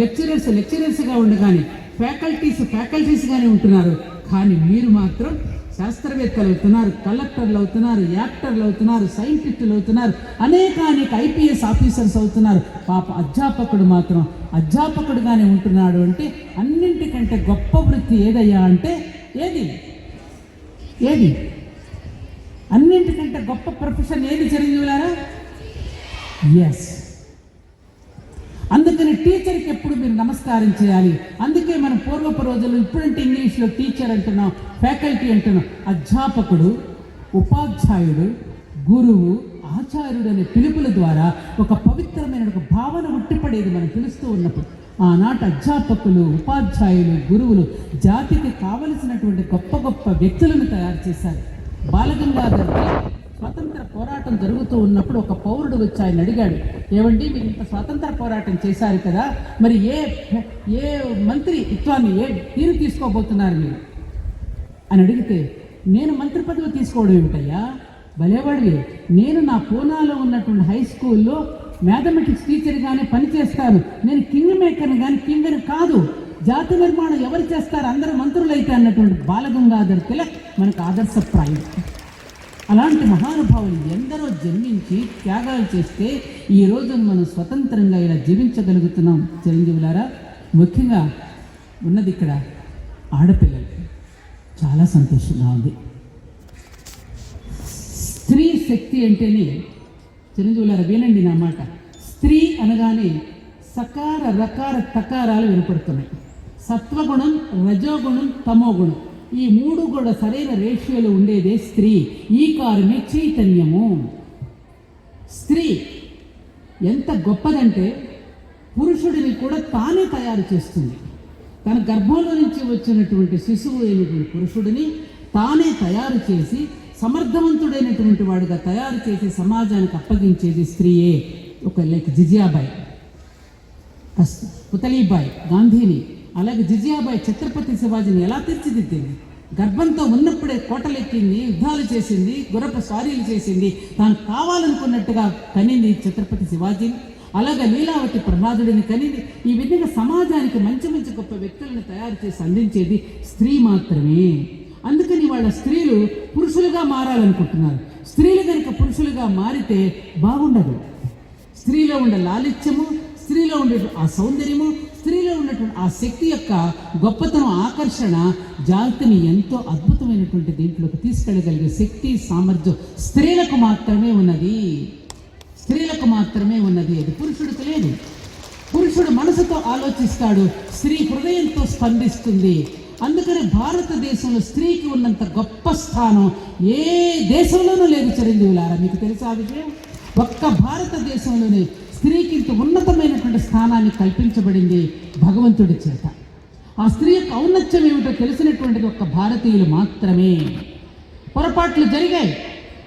Lecturers లెక్చరర్స్గా ఉండగానే faculties ఫ్యాకల్టీస్గానే ఉంటున్నారు. కానీ మీరు మాత్రం శాస్త్రవేత్తలు అవుతున్నారు కలెక్టర్లు అవుతున్నారు యాక్టర్లు అవుతున్నారు సైంటిస్టులు అవుతున్నారు అనేక అనేక ఐపీఎస్ ఆఫీసర్స్ అవుతున్నారు. పాప అధ్యాపకుడు మాత్రం అధ్యాపకుడుగానే ఉంటున్నాడు అంటే అన్నింటికంటే గొప్ప వృత్తి ఏదయ్యా అంటే ఏది? ఏది? అన్నింటికంటే గొప్ప ప్రొఫెషన్ ఏది చిరంజీవులారా ఎస్ అందుకని టీచర్కి ఎప్పుడు మీరు నమస్కారం చేయాలి? అందుకే మనం పూర్వపు రోజుల్లో ఇప్పుడంటే ఇంగ్లీష్లో టీచర్ అంటున్నాం ఫ్యాకల్టీ అంటున్నాం. అధ్యాపకుడు ఉపాధ్యాయుడు గురువు ఆచార్యుడు అనే పిలుపుల ద్వారా ఒక పవిత్రమైన ఒక భావన ఉట్టిపడేది మనం పిలుస్తూ ఉన్నప్పుడు. ఆనాటి అధ్యాపకులు ఉపాధ్యాయులు గురువులు జాతికి కావలసినటువంటి గొప్ప గొప్ప వ్యక్తులను తయారు చేశారు. బాలగంగాధర్ స్వతంత్ర పోరాటం జరుగుతూ ఉన్నప్పుడు ఒక పౌరుడు వచ్చి ఆయన అడిగాడు ఏమండి మీరు ఇంత స్వాతంత్ర పోరాటం చేశారు కదా మరి ఏ ఏ మంత్రి ఇత్వాన్ని ఏ తీరు తీసుకోబోతున్నారు మీరు? అని అడిగితే నేను మంత్రి పదవి తీసుకోవడం ఏమిటయ్యా? భలేవాడివి నేను నా పూనాలో ఉన్నటువంటి హై స్కూల్లో మ్యాథమెటిక్స్ టీచర్గానే పనిచేస్తాను నేను కింగ్ మేకర్ని కానీ కింగ్ని కాదు. జాతి నిర్మాణం ఎవరు చేస్తారు? అందరూ మంత్రులైతే అన్నటువంటి బాలగంగాధర్ తిలక్ మనకు ఆదర్శప్రాయం. అలాంటి మహానుభావులు ఎందరో జన్మించి త్యాగాలు చేస్తే ఈ రోజు మనం స్వతంత్రంగా ఇలా జీవించగలుగుతున్నాం. చిరంజీవులారా ముఖ్యంగా ఉన్నది ఇక్కడ ఆడపిల్లలు. చాలా సంతోషంగా ఉంది. స్త్రీ శక్తి అంటేనే చిరంజీవులారా వినండి నా మాట. స్త్రీ అనగానే సకార రకార తకారాలు వినపడుతున్నాయి. సత్వగుణం రజోగుణం తమోగుణం. ఈ మూడు కూడా సరైన రేషియోలో ఉండేదే స్త్రీ. ఈ కారమే చైతన్యము. స్త్రీ ఎంత గొప్పదంటే పురుషుడిని కూడా తానే తయారు చేస్తుంది. తన గర్భంలో నుంచి వచ్చినటువంటి శిశువు అయినటువంటి పురుషుడిని తానే తయారు చేసి సమర్థవంతుడైనటువంటి వాడుగా తయారు చేసి సమాజానికి అప్పగించేది స్త్రీయే. ఒక లైక్ జిజియాబాయి. కస్ పుతలీబాయి గాంధీని. అలాగే జిజియాబాయి ఛత్రపతి శివాజీని ఎలా తీర్చిదిద్దింది? గర్భంతో ఉన్నప్పుడే కోటలెక్కింది యుద్ధాలు చేసింది గుర్రపు స్వారీలు చేసింది. తాను కావాలనుకున్నట్టుగా కనింది ఛత్రపతి శివాజీని అలాగే లీలావతి ప్రహ్లాదుడిని కనింది. ఈ విధంగా సమాజానికి మంచి మంచి గొప్ప వ్యక్తులను తయారు చేసి అందించేది స్త్రీ మాత్రమే. అందుకని వాళ్ళ స్త్రీలు పురుషులుగా మారాలనుకుంటున్నారు. స్త్రీలు కనుక పురుషులుగా మారితే బాగుండదు. స్త్రీలో ఉండే లాలిత్యము స్త్రీలో ఉండేటువంటి ఆ సౌందర్యము స్త్రీలో ఉన్నటువంటి ఆ శక్తి యొక్క గొప్పతనం ఆకర్షణ జాతిని ఎంతో అద్భుతమైనటువంటి దీంట్లోకి తీసుకెళ్ళగలిగే శక్తి సామర్థ్యం స్త్రీలకు మాత్రమే ఉన్నది. స్త్రీలకు మాత్రమే ఉన్నది. అది పురుషుడికి లేదు. పురుషుడు మనసుతో ఆలోచిస్తాడు స్త్రీ హృదయంతో స్పందిస్తుంది. అందుకనే భారతదేశంలో స్త్రీకి ఉన్నంత గొప్ప స్థానం ఏ దేశంలోనూ లేదు చిరంజీవులారా మీకు తెలుసా ఆ విషయం? ఒక్క భారతదేశంలోనే స్త్రీకి ఇంత ఉన్నతమైనటువంటి స్థానాన్ని కల్పించబడింది భగవంతుడి చేత. ఆ స్త్రీ యొక్క ఔన్నత్యం ఏమిటో తెలిసినటువంటిది ఒక్క భారతీయులు మాత్రమే. పొరపాట్లు జరిగాయి.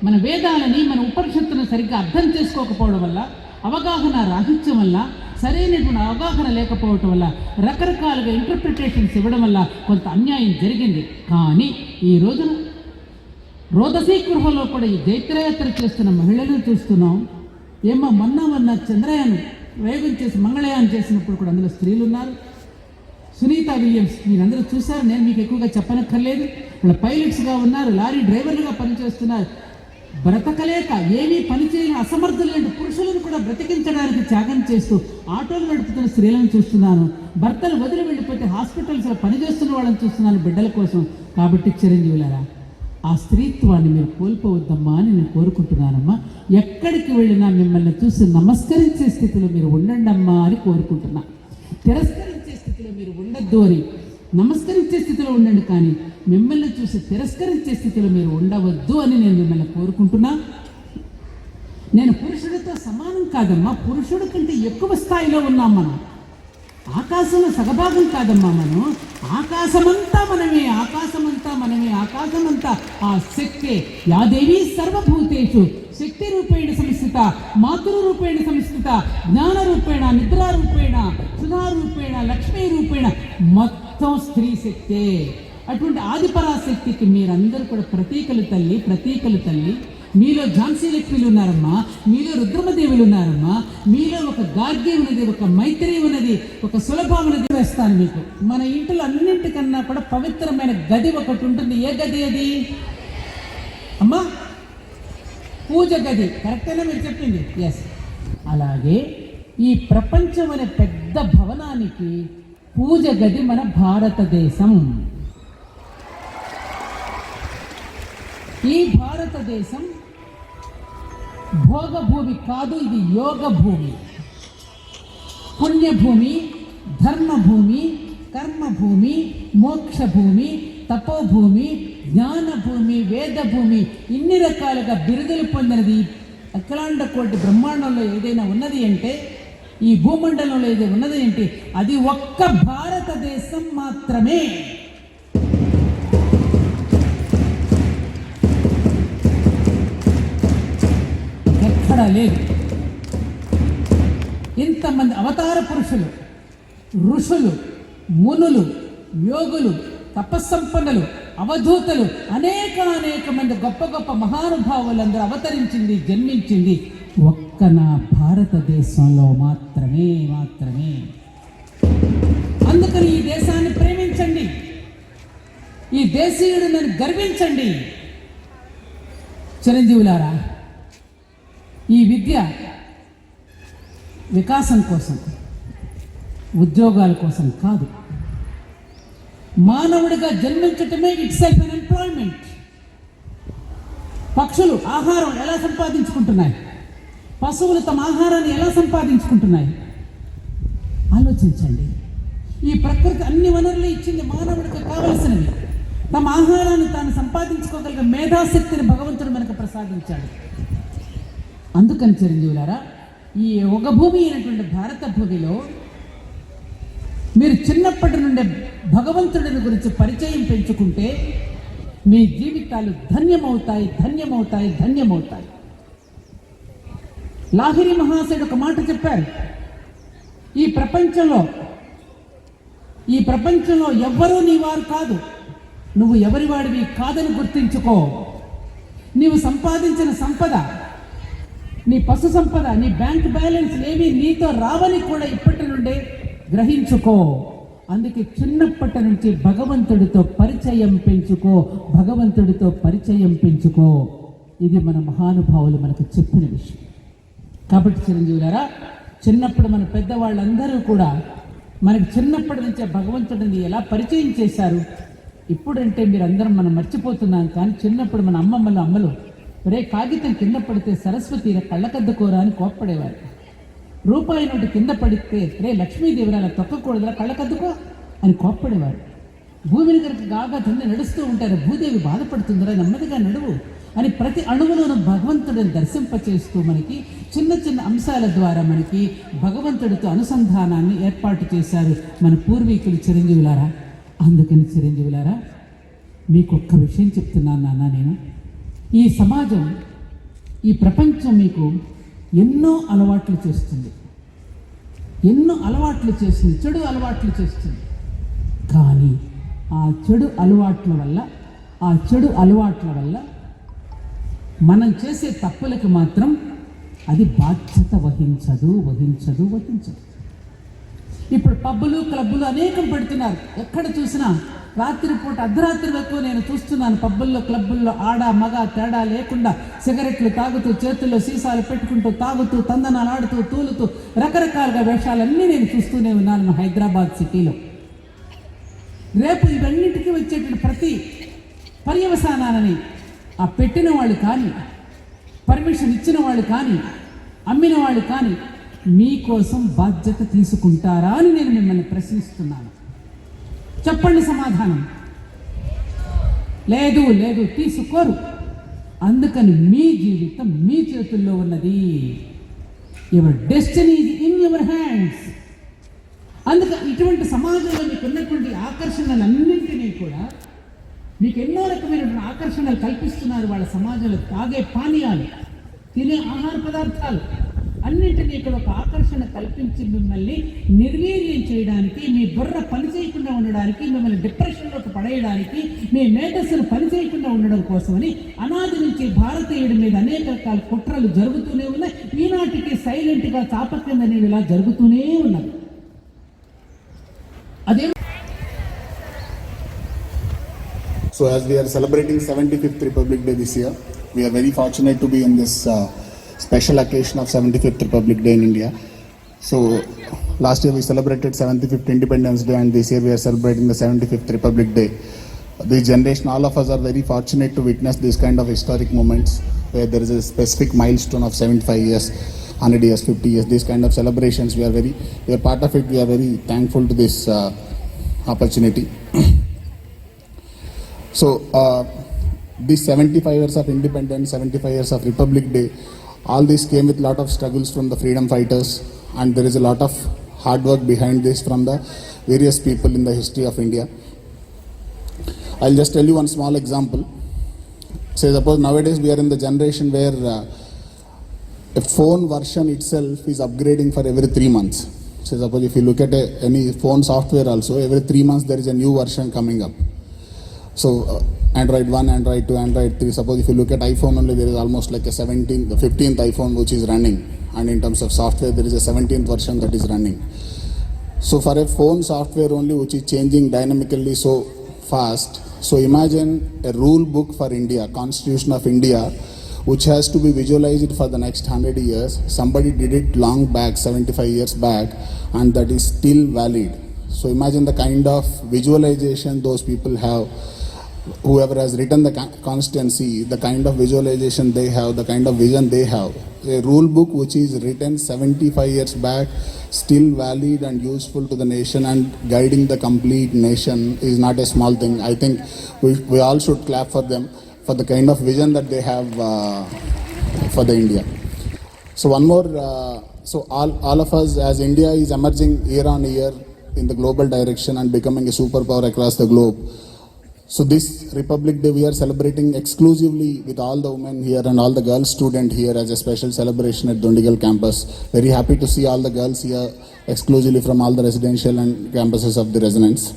మన వేదాలని మన ఉపనిషత్తులను సరిగ్గా అర్థం చేసుకోకపోవడం వల్ల అవగాహన రాహిత్యం వల్ల సరైనటువంటి అవగాహన లేకపోవటం వల్ల రకరకాలుగా ఇంటర్ప్రిటేషన్స్ ఇవ్వడం వల్ల కొంత అన్యాయం జరిగింది. కానీ ఈ రోజున రోదసీ గృహంలో కూడా ఈ జైత్రయాత్ర చేస్తున్న మహిళలు చూస్తున్నాం. ఏమో మొన్న మొన్న చంద్రయాన్ ప్రయోగం చేసి మంగళయాన్ చేసినప్పుడు కూడా అందులో స్త్రీలు ఉన్నారు సునీత విలియమ్స్ మీరందరూ చూశారు నేను మీకు ఎక్కువగా చెప్పనక్కర్లేదు. వాళ్ళ పైలట్స్గా ఉన్నారు లారీ డ్రైవర్లుగా పనిచేస్తున్నారు. బ్రతకలేక ఏమీ పని చేయని అసమర్థులైన పురుషులను కూడా బ్రతికించడానికి త్యాగం చేస్తూ ఆటోలు నడుపుతున్న స్త్రీలను చూస్తున్నాను. భర్తలు వదిలి వెళ్ళిపోతే హాస్పిటల్స్లో పనిచేస్తున్న వాళ్ళని చూస్తున్నాను బిడ్డల కోసం. కాబట్టి చిరంజీవులరా ఆ స్త్రీత్వాన్ని మీరు కోల్పోవద్దమ్మా అని నేను కోరుకుంటున్నానమ్మా. ఎక్కడికి వెళ్ళినా మిమ్మల్ని చూసి నమస్కరించే స్థితిలో మీరు ఉండండి అమ్మా అని కోరుకుంటున్నా. తిరస్కరించే స్థితిలో మీరు ఉండొద్దు అని నమస్కరించే స్థితిలో ఉండండి కానీ మిమ్మల్ని చూసి తిరస్కరించే స్థితిలో మీరు ఉండవద్దు అని నేను మిమ్మల్ని కోరుకుంటున్నా. నేను పురుషుడితో సమానం కాదమ్మా. పురుషుడి కంటే ఎక్కువ స్థాయిలో ఉన్నాం మనం. ఆకాశంలో సగభాగం కాదమ్మా మనం. ఆకాశమంతా మనమే ఆకాశమంతా మనమే ఆకాశమంతా ఆ శక్తే. యాదేవి సర్వభూతేషు. శక్తి రూపేణ సంస్థిత మాతృ రూపేణ సంస్థిత జ్ఞాన రూపేణ నిద్రా రూపేణ సుధా రూపేణ లక్ష్మీ రూపేణ మొత్తం స్త్రీ శక్తే. అటువంటి ఆదిపరాశక్తికి మీరందరూ కూడా ప్రతీకలు తల్లి ప్రతీకలు తల్లి. మీలో ఝాన్సీ లక్ష్మీలు ఉన్నారమ్మా. మీలో రుద్రమదేవులు ఉన్నారమ్మా. మీలో ఒక గార్గ్యం ఉన్నది ఒక మైత్రి ఉన్నది ఒక సులభం ఉన్నది వేస్తాను మీకు. మన ఇంట్లో అన్నింటికన్నా కూడా పవిత్రమైన గది ఒకటి ఉంటుంది. ఏ గది అది? అమ్మా పూజ గది. కరెక్టేనా మీరు చెప్పింది. ఎస్ అలాగే ఈ ప్రపంచం అనే పెద్ద భవనానికి పూజ గది మన భారతదేశం. ఈ భారతదేశం భోగభూమి కాదు ఇది యోగ భూమి పుణ్యభూమి ధర్మభూమి కర్మభూమి మోక్షభూమి తపోభూమి జ్ఞానభూమి వేదభూమి ఇన్ని రకాలుగా బిరుదులు పొందినది అఖిలాండ కోటి బ్రహ్మాండంలో ఏదైనా ఉన్నది అంటే ఈ భూమండలంలో ఏదైనా ఉన్నది అంటే అది ఒక్క భారతదేశం మాత్రమే. లేదు ఇంతమంది అవతార పురుషులు ఋషులు మునులు యోగులు తపస్సంపన్నులు అవధూతలు అనేక అనేక మంది గొప్ప గొప్ప మహానుభావులందరూ అవతరించింది జన్మించింది ఒక్క నా భారతదేశంలో మాత్రమే మాత్రమే. అందుకని ఈ దేశాన్ని ప్రేమించండి. ఈ దేశీయుడు నన్ను గర్వించండి. చిరంజీవులారా ఈ విద్య వికాసం కోసం ఉద్యోగాల కోసం కాదు. మానవుడిగా జన్మించటమే ఇట్స్ సెల్ఫ్ అన్ ఎంప్లాయ్మెంట్ పక్షులు ఆహారం ఎలా సంపాదించుకుంటున్నాయి? పశువులు తమ ఆహారాన్ని ఎలా సంపాదించుకుంటున్నాయి? ఆలోచించండి. ఈ ప్రకృతి అన్ని వనరులు ఇచ్చింది మానవుడికి కావలసినవి. తమ ఆహారాన్ని తాను సంపాదించుకోగలిగే మేధాశక్తిని భగవంతుడు మనకు ప్రసాదించాడు. అందుకని చిరంజీవులారా ఈ ఒక భూమి అయినటువంటి భారత భూమిలో మీరు చిన్నప్పటి నుండే భగవంతుడిని గురించి పరిచయం పెంచుకుంటే మీ జీవితాలు ధన్యమవుతాయి ధన్యమవుతాయి ధన్యమవుతాయి. లాహిరి మహాశయుడు ఒక మాట చెప్పారు. ఈ ప్రపంచంలో ఈ ప్రపంచంలో ఎవ్వరూ నీ వారు కాదు. నువ్వు ఎవరి వాడివి కాదని గుర్తించుకో. నీవు సంపాదించిన సంపద నీ పశు సంపద నీ బ్యాంక్ బ్యాలెన్స్ ఏవి నీతో రావని కూడా ఇప్పటి నుండే గ్రహించుకో. అందుకే చిన్నప్పటి నుంచి భగవంతుడితో పరిచయం పెంచుకో భగవంతుడితో పరిచయం పెంచుకో. ఇది మన మహానుభావులు మనకు చెప్పిన విషయం. కాబట్టి చిరంజీవులారా చిన్నప్పుడు మన పెద్దవాళ్ళందరూ కూడా మనకు చిన్నప్పటి నుంచే భగవంతుడిని ఎలా పరిచయం చేశారు? ఇప్పుడంటే మీరు అందరం మనం మర్చిపోతున్నాం కానీ చిన్నప్పుడు మన అమ్మమ్మలు అమ్మలు రే కాగితం కింద పడితే సరస్వతి కళ్ళకద్దుకోరా అని కోప్పడేవారు. రూపాయి నోటి కింద పడితే రే లక్ష్మీదేవి తొక్కకూడదురా కళ్ళకద్దుకో అని కోప్పడేవారు. భూమిని కనుక గాగా కింద నడుస్తూ ఉంటారు భూదేవి బాధపడుతుందిరా నెమ్మదిగా నడువు అని ప్రతి అణువులోనూ భగవంతుడిని దర్శింపచేస్తూ మనకి చిన్న చిన్న అంశాల ద్వారా మనకి భగవంతుడితో అనుసంధానాన్ని ఏర్పాటు చేశారు మన పూర్వీకులు చిరంజీవులారా. అందుకని చిరంజీవులారా మీకు ఒక్క విషయం చెప్తున్నాను నాన్న నేను. ఈ సమాజం ఈ ప్రపంచం మీకు ఎన్నో అలవాట్లు చేస్తుంది. ఎన్నో అలవాట్లు చేస్తుంది చెడు అలవాట్లు చేస్తుంది. కానీ ఆ చెడు అలవాట్ల వల్ల ఆ చెడు అలవాట్ల వల్ల మనం చేసే తప్పులకు మాత్రం అది బాధ్యత వహించదు వహించదు వహించదు. ఇప్పుడు పబ్బులు క్లబ్బులు అనేకం పెడుతున్నారు. ఎక్కడ చూసినా రాత్రిపూట అర్ధరాత్రి వరకు నేను చూస్తున్నాను. పబ్బుల్లో క్లబ్బుల్లో ఆడ మగ తేడా లేకుండా సిగరెట్లు తాగుతూ చేతుల్లో సీసాలు పెట్టుకుంటూ తాగుతూ తందనాలు ఆడుతూ తూలుతూ రకరకాలుగా వేషాలన్నీ నేను చూస్తూనే ఉన్నాను హైదరాబాద్ సిటీలో. రేపు ఇవన్నింటికి వచ్చేటువంటి ప్రతి పర్యవసానాలని ఆ పెట్టిన వాళ్ళు కానీ పర్మిషన్ ఇచ్చిన వాళ్ళు కానీ అమ్మిన వాళ్ళు కానీ మీకోసం బాధ్యత తీసుకుంటారా అని నేను మిమ్మల్ని ప్రశ్నిస్తున్నాను. చెప్పండి సమాధానం. లేదు లేదు తీసుకోరు. అందుకని మీ జీవితం మీ చేతుల్లో ఉన్నది. Your destiny in your hands అందుకే ఇటువంటి సమాజంలో మీకు ఉన్నటువంటి ఆకర్షణలన్నింటినీ కూడా మీకు ఎన్నో రకమైనటువంటి ఆకర్షణలు కల్పిస్తున్నారు వాళ్ళ సమాజంలో తాగే పానీయాలు తినే ఆహార పదార్థాలు. అన్నింటినీ ఇక్కడ ఒక ఆకర్షణ కల్పించి మిమ్మల్ని నిర్వీర్యం చేయడానికి మీ బుర్ర పని చేయకుండా ఉండడానికి మిమ్మల్ని డిప్రెషన్లోకి పడేయడానికి మీ మేధస్సును పని చేయకుండా ఉండడం కోసమని అనాది నుంచి భారతీయుడి మీద అనేక రకాల కుట్రలు జరుగుతూనే ఉన్నాయి. ఈనాటికి సైలెంట్గా చాపక్యం అనేది ఇలా జరుగుతూనే ఉన్నది అదే So as we are celebrating 75th Republic Day this year, we are very fortunate to be in this uh, special occasion of 75th Republic Day in India. So last year we celebrated 75th Independence Day and this year we are celebrating the 75th Republic Day. This generation, all of us are very fortunate to witness this kind of historic moments where there is a specific milestone of 75 years, 100 years, 50 years, these kind of celebrations. We are very, we are part of it. We are very thankful to this uh, opportunity. So, uh, these 75 years of independence, 75 years of Republic Day, all this came with a lot of struggles from the freedom fighters, and there is a lot of hard work behind this from the various people in the history of India. I'll just tell you one small example. Say, suppose nowadays we are in the generation where uh, a phone version itself is upgrading for every three months. Say, suppose if you look at a, any phone software also, every three months there is a new version coming up. So uh, Android 1, Android 2, Android 3. Suppose if you look at iPhone only, there is almost like a 17, the 15th iPhone which is running, and in terms of software, there is a 17th version that is running. So for a phone software only which is changing dynamically so fast, so imagine a rule book for India, Constitution of India, which has to be visualized for the next 100 years. Somebody did it long back, 75 years back, and that is still valid. So imagine the kind of visualization those people have whoever has written the con- constituency, the kind of visualization they have, the kind of vision they have. A rule book which is written 75 years back, still valid and useful to the nation and guiding the complete nation is not a small thing. I think we, we all should clap for them for the kind of vision that they have uh, for the India. So one more, uh, so all, all of us as India is emerging year on year in the global direction and becoming a superpower across the globe. So this Republic Day we are celebrating exclusively with all the women here and all the girls student here as a special celebration at Dundigal campus. Very happy to see all the girls here exclusively from all the residential and campuses of the resonance.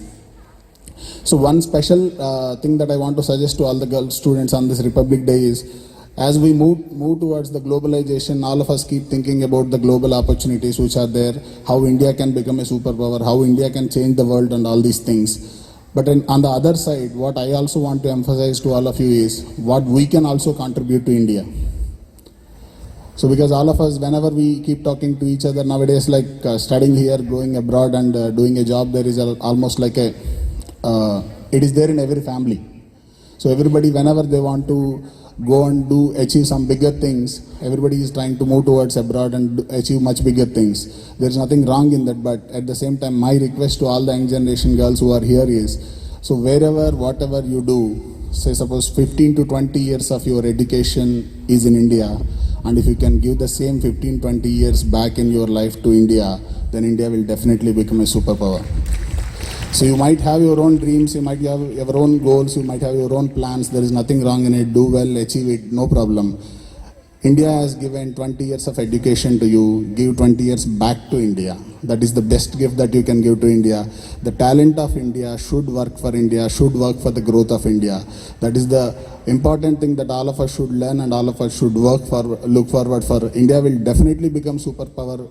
So one special uh, thing that I want to suggest to all the girl students on this Republic Day is, as we move move towards the globalization, all of us keep thinking about the global opportunities which are there, how India can become a superpower, how India can change the world, and all these things. But in, on the other side, what I also want to emphasize to all of you is what we can also contribute to India. So because all of us, whenever we keep talking to each other nowadays, like uh, studying here, going abroad, and uh, doing a job, there is a, almost like a, uh, it is there in every family. So everybody, whenever they want to go and do achieve some bigger things, everybody is trying to move towards abroad and achieve much bigger things. There is nothing wrong in that, but at the same time, my request to all the young generation girls who are here is, so wherever, whatever you do, say suppose 15 to 20 years of your education is in India, and if you can give the same 15, 20 years back in your life to India, then India will definitely become a superpower. So you might have your own dreams, you might have your own goals, you might have your own plans. There is nothing wrong in it. Do well, achieve it, no problem. India has given 20 years of education to you. Give 20 years back to India. That is the best gift that you can give to India. The talent of India should work for India, should work for the growth of India. That is the important thing that all of us should learn and all of us should work for, look forward for. India will definitely become superpower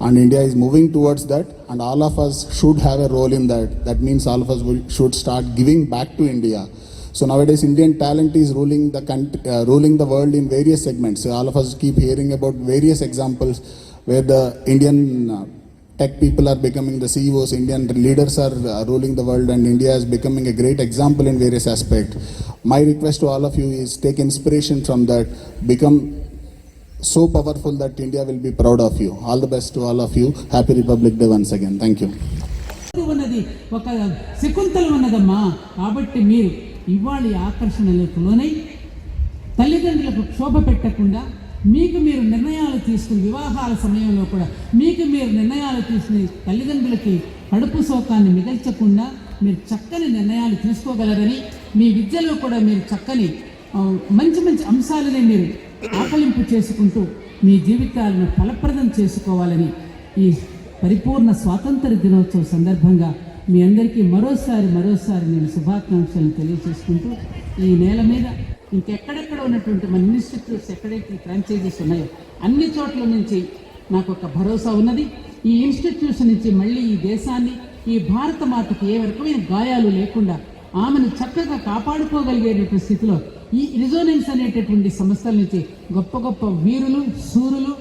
and India is moving towards that and all of us should have a role in that. That means all of us will, should start giving back to India. So nowadays Indian talent is ruling the country, uh, ruling the world in various segments. So all of us keep hearing about various examples where the Indian uh, tech people are becoming the CEOs, Indian leaders are uh, ruling the world and India is becoming a great example in various aspects. My request to all of you is take inspiration from that, become so powerful that India will be proud of you. All the best to all of you. Happy Republic Day once again. Thank you. ఉన్నది ఒక శకుంతల ఉన్నదమ్మా కాబట్టి మీరు ఇవాళ ఆకర్షణలకు లోనై తల్లిదండ్రులకు క్షోభ పెట్టకుండా మీకు మీరు నిర్ణయాలు తీసుకుని వివాహాల సమయంలో కూడా మీకు మీరు నిర్ణయాలు తీసుకుని తల్లిదండ్రులకి కడుపు శోకాన్ని మిగల్చకుండా మీరు చక్కని నిర్ణయాలు తీసుకోగలరని మీ విద్యలో కూడా మీరు చక్కని మంచి మంచి అంశాలని మీరు ఆకలింపు చేసుకుంటూ మీ జీవితాలను ఫలప్రదం చేసుకోవాలని ఈ పరిపూర్ణ స్వాతంత్ర దినోత్సవ సందర్భంగా మీ అందరికీ మరోసారి మరోసారి నేను శుభాకాంక్షలను తెలియజేసుకుంటూ ఈ నేల మీద ఇంకెక్కడెక్కడ ఉన్నటువంటి మన ఇన్స్టిట్యూట్స్ ఎక్కడైతే ఫ్రాంచైజీస్ ఉన్నాయో అన్ని చోట్ల నుంచి నాకు ఒక భరోసా ఉన్నది. ఈ ఇన్స్టిట్యూషన్ నుంచి మళ్ళీ ఈ దేశాన్ని ఈ భారత మాతకి ఏ రకమైన గాయాలు లేకుండా ఆమెను చక్కగా కాపాడుకోగలిగేటటువంటి స్థితిలో ఈ రిజోనెన్స్ అనేటటువంటి సంస్థల నుంచి గొప్ప గొప్ప వీరులు సూరులు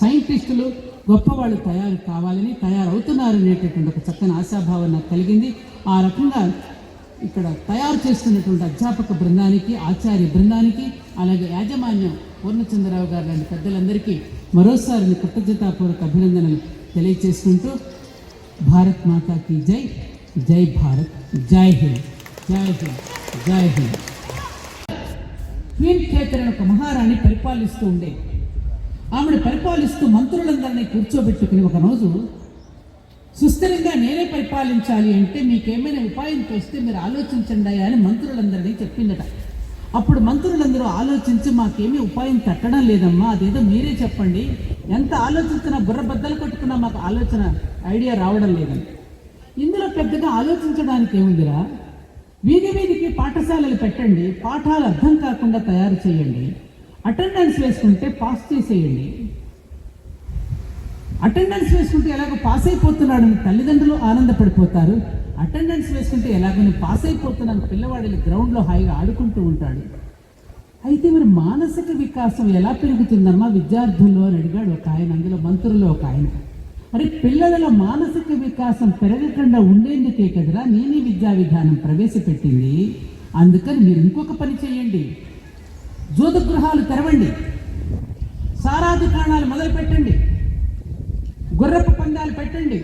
సైంటిస్టులు గొప్పవాళ్ళు తయారు కావాలని తయారవుతున్నారు అనేటటువంటి ఒక చక్కని ఆశాభావం నాకు కలిగింది. ఆ రకంగా ఇక్కడ తయారు చేస్తున్నటువంటి అధ్యాపక బృందానికి ఆచార్య బృందానికి అలాగే యాజమాన్యం పూర్ణచంద్రరావు గారు లాంటి పెద్దలందరికీ మరోసారి కృతజ్ఞతాపూర్వక అభినందనలు తెలియచేసుకుంటూ భారత్ మాతాకి జై. జై భారత్. జై హింద్. జై హింద్. జై హింద్. క్వీన్ ఒక మహారాణి పరిపాలిస్తూ ఉండే. ఆమెను పరిపాలిస్తూ మంత్రులందరినీ కూర్చోబెట్టుకుని ఒక రోజు సుస్థిరంగా నేనే పరిపాలించాలి అంటే మీకేమైనా ఉపాయం తెస్తే మీరు ఆలోచించండి అయ్యా అని మంత్రులందరినీ చెప్పిందట. అప్పుడు మంత్రులందరూ ఆలోచించి మాకేమీ ఉపాయం తట్టడం లేదమ్మా అదేదో మీరే చెప్పండి. ఎంత ఆలోచించినా బుర్ర బద్దలు కొట్టుకున్నా మాకు ఆలోచన ఐడియా రావడం లేదని ఇందులో పెద్దగా ఆలోచించడానికి ఏముందిరా వీధి వీధికి పాఠశాలలు పెట్టండి పాఠాలు అర్థం కాకుండా తయారు చేయండి. అటెండెన్స్ వేసుకుంటే పాస్ చేసేయండి. అటెండెన్స్ వేసుకుంటే ఎలాగో పాస్ అయిపోతున్నాడని తల్లిదండ్రులు ఆనందపడిపోతారు. అటెండెన్స్ వేసుకుంటే ఎలాగో నేను పాస్ అయిపోతున్నాను పిల్లవాడిని గ్రౌండ్లో హాయిగా ఆడుకుంటూ ఉంటాడు. అయితే మరి మానసిక వికాసం ఎలా పెరుగుతుందమ్మా? విద్యార్థుల్లో అని అడిగాడు ఒక ఆయన అందులో మంత్రుల్లో ఒక ఆయన. మరి పిల్లల మానసిక వికాసం పెరగకుండా ఉండేందుకే కదరా నేనే విద్యా విధానం ప్రవేశపెట్టింది. అందుకని మీరు ఇంకొక పని చేయండి. జోత గృహాలు తెరవండి. సారా దుకాణాలు మొదలు పెట్టండి గుర్రపు పందాలు పెట్టండి.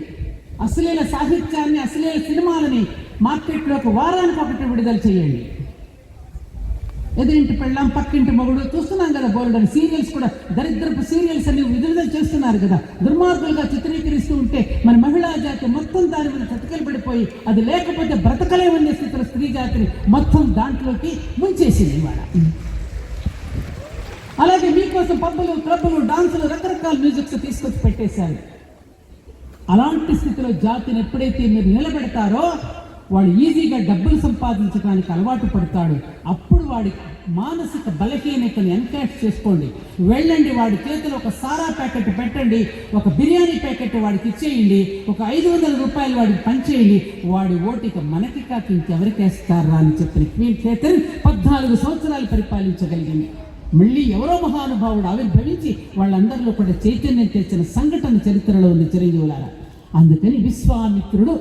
అశ్లీల సాహిత్యాన్ని అశ్లీల సినిమాలని మార్కెట్లోకి వారానికి ఒకటి విడుదల చేయండి. ఎదురింటి పెళ్ళాం పక్కింటి మొగుడు. చూస్తున్నాం కదా బోల్డని సీరియల్స్ కూడా. దరిద్రపు సీరియల్స్ అన్ని విడుదల చేస్తున్నారు కదా. దుర్మార్గులుగా చిత్రీకరిస్తూ ఉంటే మన మహిళా జాతి మొత్తం దాని మీద చతికలు పడిపోయి అది లేకపోతే బ్రతకలేమనే స్థితిలో స్త్రీ జాతిని మొత్తం దాంట్లోకి ముంచేసింది ఇవాళ. అలాగే మీకోసం పబ్బులు క్లబ్బులు డాన్సులు రకరకాల మ్యూజిక్స్ తీసుకొచ్చి పెట్టేశారు. అలాంటి స్థితిలో జాతిని ఎప్పుడైతే మీరు నిలబెడతారో వాడు ఈజీగా డబ్బులు సంపాదించడానికి అలవాటు పడతాడు. అప్పుడు వాడి మానసిక బలహీనతను ఎన్కాష్ చేసుకోండి. వెళ్ళండి వాడి చేతిలో ఒక సారా ప్యాకెట్ పెట్టండి ఒక బిర్యానీ ప్యాకెట్ వాడికి ఇచ్చేయండి ఒక ఐదు వందల రూపాయలు వాడికి పంచేయండి. వాడి ఓటిక మనకి కాక ఇంకెవరికేస్తారా అని చెప్పిన క్వీన్ కేథరిన్ పద్నాలుగు సంవత్సరాలు పరిపాలించగలిగింది. మళ్ళీ ఎవరో మహానుభావుడు ఆవిర్భవించి వాళ్ళందరిలో కూడా చైతన్యం తెచ్చిన సంఘటన చరిత్రలో ఉంది చిరంజీవులారా. అందుకని విశ్వామిత్రుడు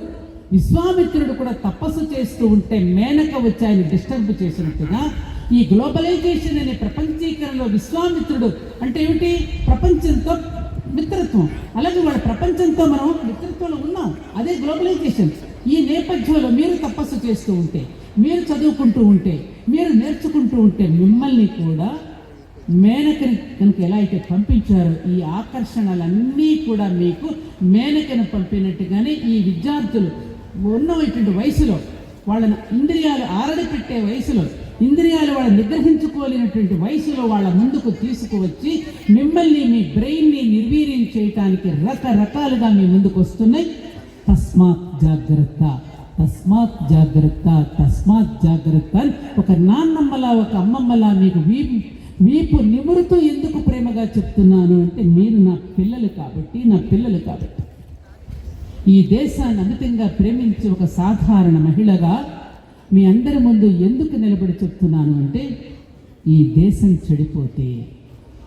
విశ్వామిత్రుడు కూడా తపస్సు చేస్తూ ఉంటే మేనక వచ్చి ఆయన డిస్టర్బ్ చేసినట్టుగా ఈ గ్లోబలైజేషన్ అనే ప్రపంచీకరణలో విశ్వామిత్రుడు అంటే ఏమిటి? ప్రపంచంతో మిత్రత్వం. అలాగే వాళ్ళ ప్రపంచంతో మనం మిత్రత్వంలో ఉన్నాం. అదే గ్లోబలైజేషన్. ఈ నేపథ్యంలో మీరు తపస్సు చేస్తూ ఉంటే మీరు చదువుకుంటూ ఉంటే మీరు నేర్చుకుంటూ ఉంటే మిమ్మల్ని కూడా మేనకని కనుక ఎలా అయితే పంపించారో ఈ ఆకర్షణలన్నీ కూడా మీకు మేనకను పంపినట్టుగానే ఈ విద్యార్థులు ఉన్నటువంటి వయసులో వాళ్ళని ఇంద్రియాలు ఆరడి పెట్టే వయసులో ఇంద్రియాలు వాళ్ళు నిగ్రహించుకోలేనటువంటి వయసులో వాళ్ళ ముందుకు తీసుకువచ్చి మిమ్మల్ని మీ బ్రెయిన్ని నిర్వీర్యం చేయటానికి రకరకాలుగా మీ ముందుకు వస్తున్నాయి తస్మాత్ జాగ్రత్త తస్మాత్ జాగ్రత్త తస్మాత్ జాగ్రత్త అని ఒక నాన్నమ్మలా ఒక అమ్మమ్మలా మీకు వీపు వీపు నిమురుతూ ఎందుకు ప్రేమగా చెప్తున్నాను అంటే మీరు నా పిల్లలు కాబట్టి నా పిల్లలు కాబట్టి. ఈ దేశాన్ని అమితంగా ప్రేమించి ఒక సాధారణ మహిళగా మీ అందరి ముందు ఎందుకు నిలబడి చెప్తున్నాను అంటే ఈ దేశం చెడిపోతే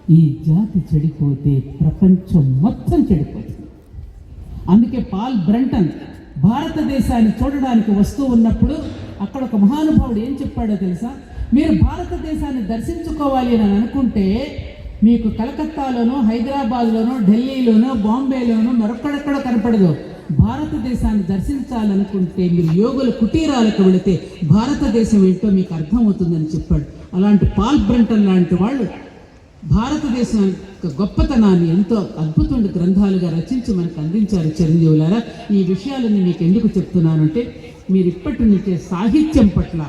ఈ జాతి చెడిపోతే ప్రపంచం మొత్తం చెడిపోతుంది. అందుకే పాల్ బ్రంటన్ భారతదేశాన్ని చూడడానికి వస్తూ ఉన్నప్పుడు అక్కడ ఒక మహానుభావుడు ఏం చెప్పాడో తెలుసా? మీరు భారతదేశాన్ని దర్శించుకోవాలి అని అనుకుంటే మీకు కలకత్తాలోనో హైదరాబాద్లోనో ఢిల్లీలోనో బాంబేలోనో మరొక్కడెక్కడ కనపడదు. భారతదేశాన్ని దర్శించాలనుకుంటే మీరు యోగుల కుటీరాలకు వెళితే భారతదేశం ఏంటో మీకు అర్థమవుతుందని చెప్పాడు. అలాంటి పాల్ బ్రంటన్ లాంటి వాళ్ళు భారతదేశం యొక్క గొప్పతనాన్ని ఎంతో అద్భుతమైన గ్రంథాలుగా రచించి మనకు అందించారు చిరంజీవులారా. ఈ విషయాలని మీకు ఎందుకు చెప్తున్నానంటే మీరు ఇప్పటి నుంచే సాహిత్యం పట్ల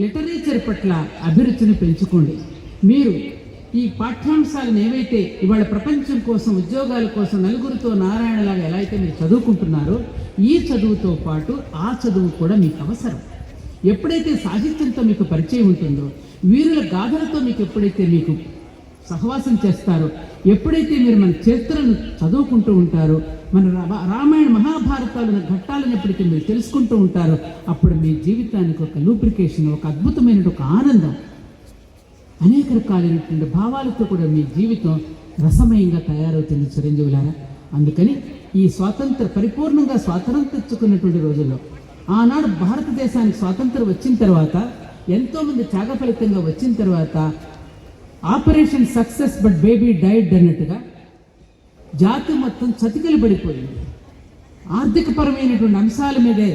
లిటరేచర్ పట్ల అభిరుచిని పెంచుకోండి. మీరు ఈ పాఠ్యాంశాలను ఏవైతే ఇవాళ ప్రపంచం కోసం ఉద్యోగాల కోసం నలుగురితో నారాయణలాగా ఎలా అయితే మీరు చదువుకుంటున్నారో ఈ చదువుతో పాటు ఆ చదువు కూడా మీకు అవసరం. ఎప్పుడైతే సాహిత్యంతో మీకు పరిచయం ఉంటుందో వీరుల గాథలతో మీకు ఎప్పుడైతే మీకు సహవాసం చేస్తారో ఎప్పుడైతే మీరు మన చరిత్రను చదువుకుంటూ ఉంటారో మన రామాయణ మహాభారతాలను ఘట్టాలను ఎప్పుడైతే మీరు తెలుసుకుంటూ ఉంటారో అప్పుడు మీ జీవితానికి ఒక లూప్రికేషన్ ఒక అద్భుతమైన ఒక ఆనందం. అనేక రకాలైనటువంటి భావాలతో కూడా మీ జీవితం రసమయంగా తయారవుతుంది చిరంజీవులారా. అందుకని ఈ స్వాతంత్ర పరిపూర్ణంగా స్వాతంత్రం తెచ్చుకున్నటువంటి రోజుల్లో ఆనాడు భారతదేశానికి స్వాతంత్రం వచ్చిన తర్వాత ఎంతోమంది త్యాగ ఫలితంగా వచ్చిన తర్వాత operation success but baby died అన్నట్టుగా జాతి మొత్తం చతికిలు పడిపోయింది. ఆర్థికపరమైనటువంటి అంశాల మీదే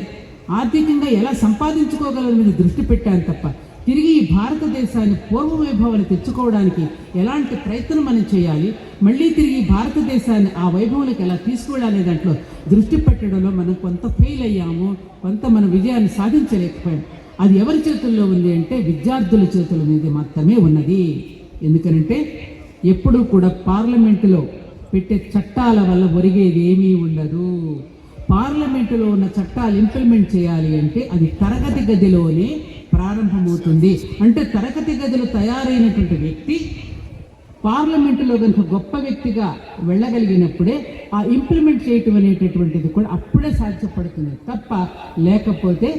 ఆర్థికంగా ఎలా సంపాదించుకోగలరు మీద దృష్టి పెట్టాను తప్ప తిరిగి ఈ భారతదేశాన్ని పూర్వ వైభవాన్ని తెచ్చుకోవడానికి ఎలాంటి ప్రయత్నం మనం చేయాలి? మళ్ళీ తిరిగి భారతదేశాన్ని ఆ వైభవానికి ఎలా తీసుకువెళ్ళాలనే దాంట్లో దృష్టి పెట్టడంలో మనం కొంత ఫెయిల్ అయ్యాము కొంత మన విజయాన్ని సాధించలేకపోయాం. అది ఎవరి చేతుల్లో ఉంది అంటే విద్యార్థుల చేతుల మీద మాత్రమే ఉన్నది. ఎందుకనంటే ఎప్పుడూ కూడా పార్లమెంటులో పెట్టే చట్టాల వల్ల ఒరిగేది ఏమీ ఉండదు. పార్లమెంటులో ఉన్న చట్టాలు ఇంప్లిమెంట్ చేయాలి అంటే అది తరగతి గదిలోనే ప్రారంభమవుతుంది. అంటే తరగతి గదిలో తయారైనటువంటి వ్యక్తి పార్లమెంటులో కనుక గొప్ప వ్యక్తిగా వెళ్ళగలిగినప్పుడే ఆ ఇంప్లిమెంట్ చేయటం అనేటటువంటిది కూడా అప్పుడే సాధ్యపడుతుంది. తప్ప లేకపోతే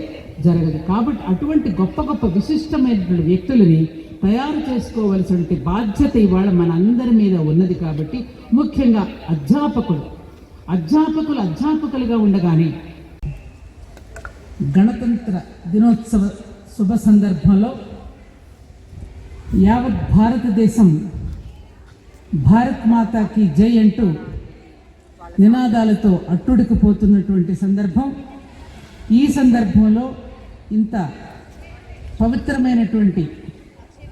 జరగదు. కాబట్టి అటువంటి గొప్ప గొప్ప విశిష్టమైనటువంటి వ్యక్తులని తయారు చేసుకోవలసినటువంటి బాధ్యత ఇవాళ మన అందరి మీద ఉన్నది కాబట్టి ముఖ్యంగా అధ్యాపకులు. అధ్యాపకులు అధ్యాపకులుగా ఉండగానే గణతంత్ర దినోత్సవ శుభ సందర్భంలో యావత్ భారతదేశం భారత్ మాతాకి జై అంటూ నినాదాలతో అట్టుడికిపోతున్నటువంటి సందర్భం. ఈ సందర్భంలో ఇంత పవిత్రమైనటువంటి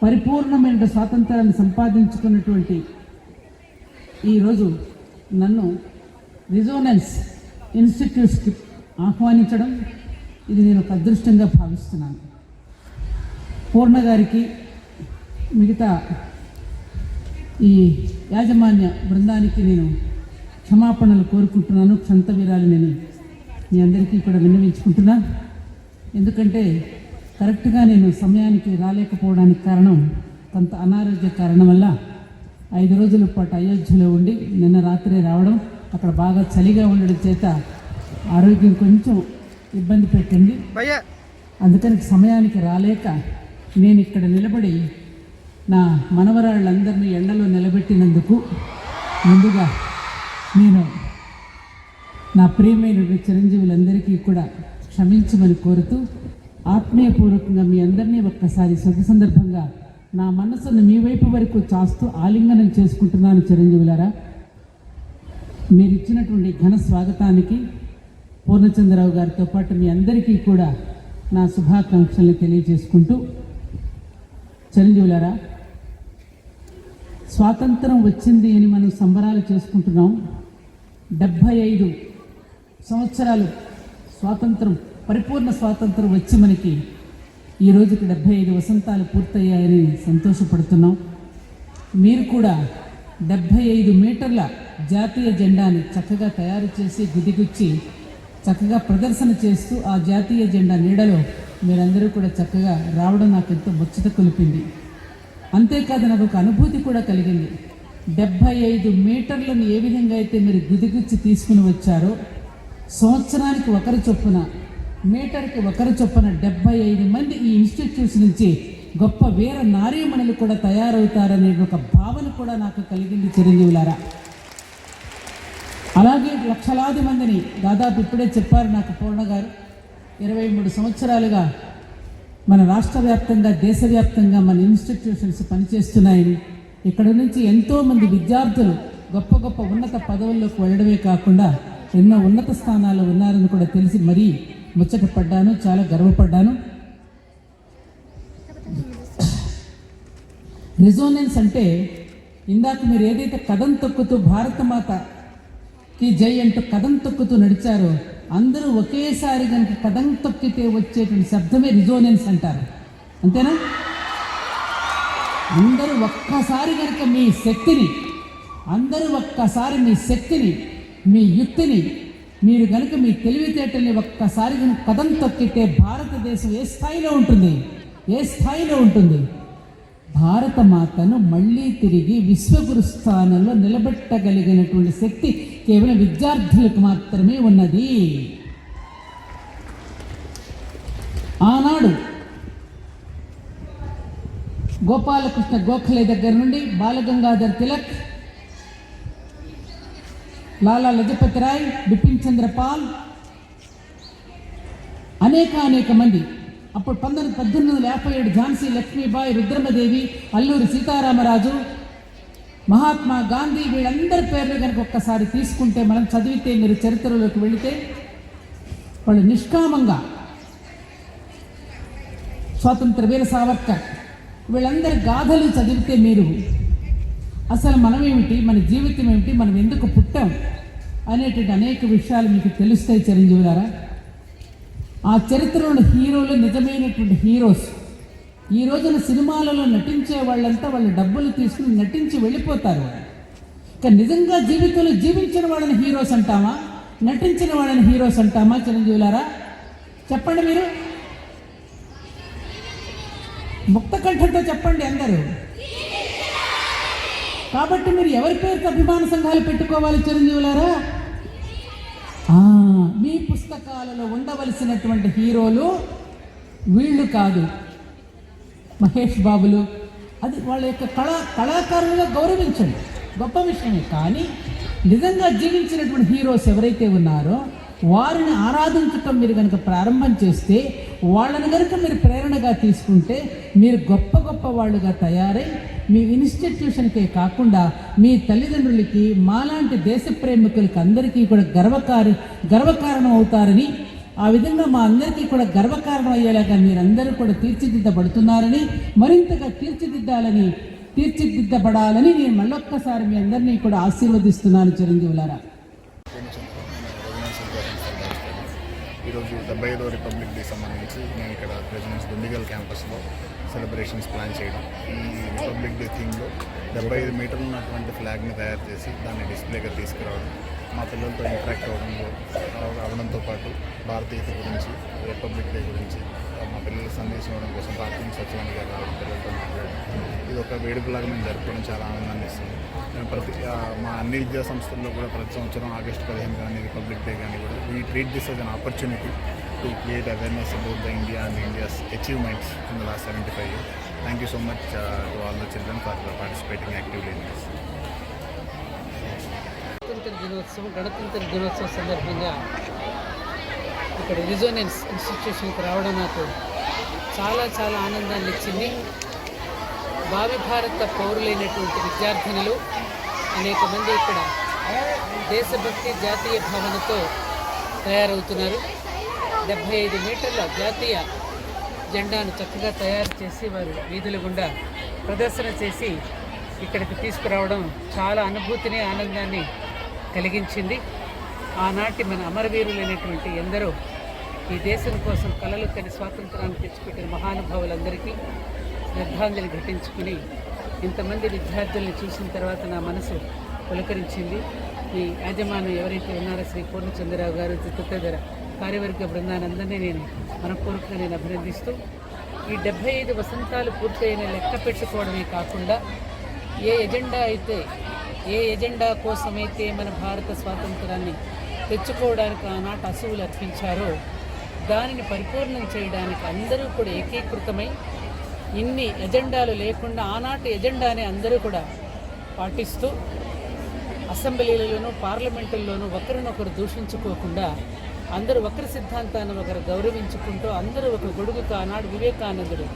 పరిపూర్ణమైన స్వాతంత్రాన్ని సంపాదించుకున్నటువంటి ఈరోజు నన్ను రిజోనెన్స్ ఇన్స్టిట్యూట్స్కి ఆహ్వానించడం ఇది నేను ఒక అదృష్టంగా భావిస్తున్నాను. పూర్ణ గారికి మిగతా ఈ యాజమాన్య బృందానికి నేను క్షమాపణలు కోరుకుంటున్నాను. క్షంత వీరాలు నేను మీ అందరికీ కూడా విన్నవించుకుంటున్నా. ఎందుకంటే కరెక్ట్గా నేను సమయానికి రాలేకపోవడానికి కారణం కొంత అనారోగ్య కారణం వల్ల ఐదు రోజుల పాటు అయోధ్యలో ఉండి నిన్న రాత్రి రావడం అక్కడ బాగా చలిగా ఉండడం చేత ఆరోగ్యం కొంచెం ఇబ్బంది పెట్టింది. అందుకని సమయానికి రాలేక నేను ఇక్కడ నిలబడి నా మనవరాళ్ళందరినీ ఎండలో నిలబెట్టినందుకు ముందుగా నేను నా ప్రియమైన చిరంజీవులందరికీ కూడా క్షమించమని కోరుతూ ఆత్మీయపూర్వకంగా మీ అందరినీ ఒక్కసారి శుభ సందర్భంగా నా మనసును మీ వైపు వరకు చాస్తూ ఆలింగనం చేసుకుంటున్నాను చిరంజీవులారా. మీరు ఇచ్చినటువంటి ఘన స్వాగతానికి పూర్ణచంద్రరావు గారితో పాటు మీ అందరికీ కూడా నా శుభాకాంక్షల్ని తెలియజేసుకుంటూ చిరంజీవులారా స్వాతంత్రం వచ్చింది అని మనం సంబరాలు చేసుకుంటున్నాం. డెబ్భై ఐదు సంవత్సరాలు స్వాతంత్రం పరిపూర్ణ స్వాతంత్రం వచ్చి మనకి ఈ రోజుకి డెబ్భై ఐదు వసంతాలు పూర్తయ్యాయని సంతోషపడుతున్నాం. మీరు కూడా డెబ్భై ఐదు మీటర్ల జాతీయ జెండాని చక్కగా తయారు చేసి గుదిగుచ్చి చక్కగా ప్రదర్శన చేస్తూ ఆ జాతీయ జెండా నీడలో మీరందరూ కూడా చక్కగా రావడం నాకు ఎంతో ముచ్చట కొలిపింది. అంతేకాదు నాకు ఒక అనుభూతి కూడా కలిగింది. డెబ్భై ఐదు మీటర్లను ఏ విధంగా అయితే మీరు గుదిగుచ్చి తీసుకుని వచ్చారో సంవత్సరానికి ఒకరి చొప్పున మీటర్కి ఒకరి చొప్పున డెబ్బై ఐదు మంది ఈ ఇన్స్టిట్యూట్స్ నుంచి గొప్ప వీర నారీమణులు కూడా తయారవుతారనే ఒక భావన కూడా నాకు కలిగింది చిరంజీవులారా. అలాగే లక్షలాది మందిని దాదాపు ఇప్పుడే చెప్పారు నాకు పూర్ణ గారు. ఇరవై మూడు సంవత్సరాలుగా మన రాష్ట్ర వ్యాప్తంగా దేశవ్యాప్తంగా మన ఇన్స్టిట్యూషన్స్ పనిచేస్తున్నాయని ఇక్కడ నుంచి ఎంతోమంది విద్యార్థులు గొప్ప గొప్ప ఉన్నత పదవుల్లోకి వెళ్ళడమే కాకుండా ఎన్నో ఉన్నత స్థానాలు ఉన్నారని కూడా తెలిసి మరీ ముచ్చటపడ్డాను చాలా గర్వపడ్డాను. రిజోనెన్స్ అంటే ఇందాక మీరు ఏదైతే కథం తొక్కుతూ భారతమాతకి జై అంటూ కథం తొక్కుతూ నడిచారో అందరూ ఒకేసారి కనుక కథం తొక్కితే వచ్చేటువంటి శబ్దమే రిజోనెన్స్ అంటారు. అంతేనా? అందరూ ఒక్కసారి కనుక మీ శక్తిని అందరూ ఒక్కసారి మీ శక్తిని మీ యుక్తిని మీరు కనుక మీ తెలివితేటల్ని ఒక్కసారి కనుక కథం తొక్కితే భారతదేశం ఏ స్థాయిలో ఉంటుంది? ఏ స్థాయిలో ఉంటుంది? భారత మాతను మళ్ళీ తిరిగి విశ్వగురు స్థానంలో నిలబెట్టగలిగినటువంటి శక్తి కేవలం విద్యార్థులకు మాత్రమే ఉన్నది. ఆనాడు గోపాలకృష్ణ గోఖలే దగ్గర నుండి బాలగంగాధర్ తిలక్ లాలా లజపతి రాయ్ బిపిన్ చంద్ర పాల్ అనేక అనేక మంది అప్పుడు పంతొమ్మిది పద్దెనిమిది వందల యాభై ఏడు ఝాన్సీ లక్ష్మీబాయి రుద్రమదేవి అల్లూరి సీతారామరాజు మహాత్మా గాంధీ వీళ్ళందరి పేర్లు కనుక ఒక్కసారి తీసుకుంటే మనం చదివితే మీరు చరిత్రలోకి వెళితే వాళ్ళు నిష్కామంగా స్వాతంత్ర వీర సావర్కర్. వీళ్ళందరి గాథలు చదివితే మీరు అసలు మనమేమిటి మన జీవితం ఏమిటి మనం ఎందుకు పుట్టాం అనేటువంటి అనేక విషయాలు మీకు తెలుస్తాయి చిరంజీవులారా ఆ చరిత్రలోని హీరోలు నిజమైనటువంటి హీరోస్. ఈ రోజున సినిమాలలో నటించే వాళ్ళంతా వాళ్ళ డబ్బులు తీసుకుని నటించి వెళ్ళిపోతారు ఇక నిజంగా జీవితంలో జీవించిన వాళ్ళని హీరోస్ అంటామా? నటించిన వాళ్ళని హీరోస్ అంటామా చిరంజీవులారా? చెప్పండి మీరు. ముక్త కంఠంతో చెప్పండి అందరూ. కాబట్టి మీరు ఎవరి పేరుతో అభిమాన సంఘాలు పెట్టుకోవాలి చిరంజీవులారా? మీ పుస్తకాలలో ఉండవలసినటువంటి హీరోలు వీళ్ళు కాదు. మహేష్ బాబులు. అది వాళ్ళ యొక్క కళా కళాకారులుగా గౌరవించండి. గొప్ప విషయమే. కానీ నిజంగా జీవించినటువంటి హీరోస్ ఎవరైతే ఉన్నారో వారిని ఆరాధించటం మీరు కనుక ప్రారంభం చేస్తే వాళ్ళని కనుక మీరు ప్రేరణగా తీసుకుంటే మీరు గొప్ప గొప్ప వాళ్ళుగా తయారై మీ ఇన్స్టిట్యూషన్కే కాకుండా మీ తల్లిదండ్రులకి మాలాంటి దేశ ప్రేమికులకి అందరికీ కూడా గర్వకారి గర్వకారణం అవుతారని ఆ విధంగా మా అందరికీ కూడా గర్వకారణం అయ్యేలాగా మీరందరూ కూడా తీర్చిదిద్దబడుతున్నారని మరింతగా తీర్చిదిద్దాలని తీర్చిదిద్దబడాలని నేను మళ్ళొక్కసారి మీ అందరినీ కూడా ఆశీర్వదిస్తున్నాను చిరంజీవులారా. డెబ్బై ఐదో రిపబ్లిక్ డే సంబంధించి నేను ఇక్కడ ప్రెసిడెన్స్ దుండిగల్ క్యాంపస్లో సెలబ్రేషన్స్ ప్లాన్ చేయడం. ఈ రిపబ్లిక్ డే థీమ్లో డెబ్బై ఐదు మీటర్లు ఉన్నటువంటి ఫ్లాగ్ని తయారు చేసి దాన్ని డిస్ప్లేగా తీసుకురావడం మా పిల్లలతో ఇంటరాక్ట్ అవ్వడంలో అవడంతో పాటు భారతీయత గురించి రిపబ్లిక్ డే గురించి మా పిల్లల సందేశం ఇవ్వడం కోసం భారతీయ సత్యవాణి గారు రావడం పిల్లలతో మాట్లాడడం ఇది ఒక వేడుకలాగా మేము జరుపుకోవడం చాలా ఆనందాన్ని ఇస్తుంది. మేము ప్రతి మా అన్ని విద్యా సంస్థల్లో కూడా ప్రతి సంవత్సరం ఆగస్టు పదిహేను కానీ రిపబ్లిక్ డే కానీ కూడా we treat this as an opportunity to create awareness about the India and India's achievements in the last seventy five years thank you so much to all the children for participating actively in this గణతంత్ర దినోత్సవం గణతంత్ర దినోత్సవం సందర్భంగా ఇక్కడ resonance ఇన్స్టిట్యూషన్కి రావడం నాకు చాలా చాలా ఆనందాన్ని ఇచ్చింది. భావి భారత పౌరులైనటువంటి విద్యార్థినులు అనేక మంది ఇక్కడ దేశభక్తి జాతీయ భావనతో తయారవుతున్నారు. డెబ్భై ఐదు మీటర్ల జాతీయ జెండాను చక్కగా తయారు చేసి వారు వీధుల గుండా ప్రదర్శన చేసి ఇక్కడికి తీసుకురావడం చాలా అనుభూతిని ఆనందాన్ని కలిగించింది. ఆనాటి మన అమరవీరులైనటువంటి ఎందరో ఈ దేశం కోసం కలలు కని స్వాతంత్రాన్ని తెచ్చిపెట్టిన మహానుభావులందరికీ శ్రద్ధాంజలి ఘటించుకుని ఇంతమంది విద్యార్థుల్ని చూసిన తర్వాత నా మనసు పులకరించింది. ఈ యాజమాన్యం ఎవరైతే ఉన్నారో శ్రీ పూర్ణచంద్రరావు గారు తదితర కార్యవర్గ బృందానందరినీ నేను మనపూర్వకంగా నేను అభినందిస్తూ ఈ డెబ్బై ఐదు వసంతాలు పూర్తయిన లెక్క పెట్టుకోవడమే కాకుండా ఏ ఎజెండా అయితే ఏ ఎజెండా కోసమైతే మన భారత స్వాతంత్రాన్ని తెచ్చుకోవడానికి ఆనాటి అసువులు అర్పించారో దానిని పరిపూర్ణం చేయడానికి అందరూ కూడా ఏకీకృతమై ఇన్ని ఎజెండాలు లేకుండా ఆనాటి ఎజెండాని అందరూ కూడా పాటిస్తూ అసెంబ్లీలలోనూ పార్లమెంటుల్లోనూ ఒకరినొకరు దూషించుకోకుండా అందరూ ఒకరి సిద్ధాంతాన్ని ఒకరు గౌరవించుకుంటూ అందరూ ఒక గొడుగుతో ఆనాడు వివేకానందుడు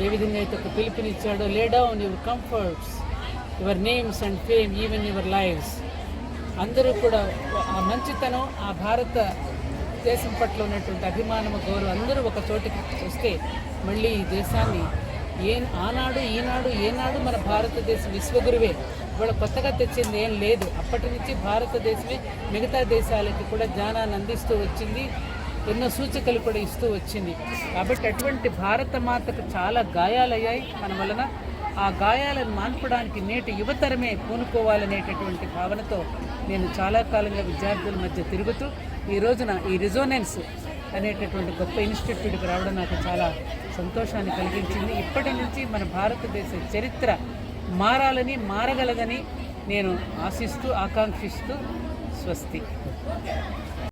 ఏ విధంగా అయితే ఒక పిలుపునిచ్చాడో lay down your comforts your names and fame even your lives అందరూ కూడా ఆ మంచితనం ఆ భారత దేశం పట్ల ఉన్నటువంటి అభిమానము గౌరవం అందరూ ఒక చోటికి వస్తే మళ్ళీ ఈ దేశాన్ని ఏ ఆనాడు ఈనాడు ఏనాడు మన భారతదేశం విశ్వగురువే. ఇవాళ కొత్తగా తెచ్చింది ఏం లేదు. అప్పటి నుంచి భారతదేశమే మిగతా దేశాలకి కూడా జ్ఞానాన్ని అందిస్తూ వచ్చింది. ఎన్నో సూచికలు కూడా ఇస్తూ వచ్చింది. కాబట్టి అటువంటి భారత మాతకు చాలా గాయాలయ్యాయి. మన వలన ఆ గాయాలను మాన్పడానికి నేటి యువతరమే పూనుకోవాలనేటటువంటి భావనతో నేను చాలా కాలంగా విద్యార్థుల మధ్య తిరుగుతూ ఈ రోజున ఈ రిజోనెన్స్ అనేటటువంటి గొప్ప ఇన్స్టిట్యూట్కి రావడం నాకు చాలా సంతోషాన్ని కలిగించింది. ఇప్పటి నుంచి మన భారతదేశ చరిత్ర మారాలని మారగలదని నేను ఆశిస్తూ ఆకాంక్షిస్తూ స్వస్తి.